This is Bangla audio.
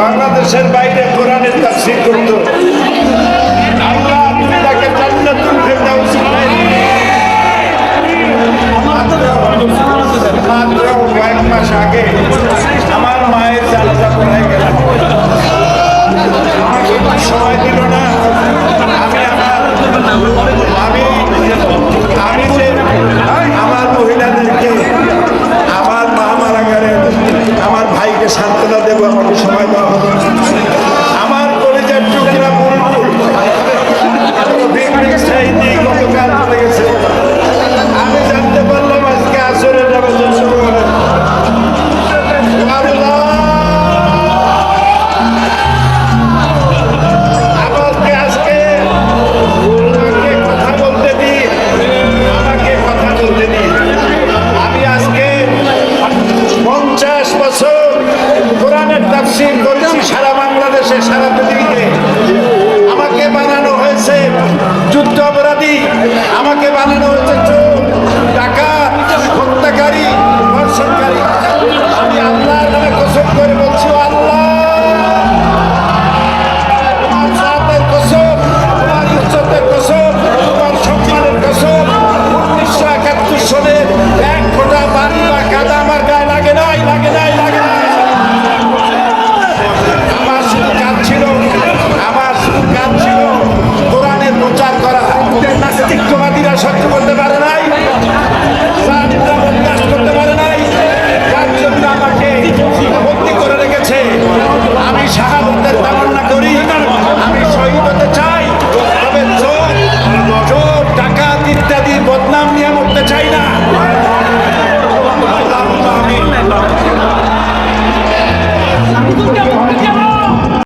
বাংলাদেশের বাইরে কোরআনের তাফসির করত। সারা পৃথিবী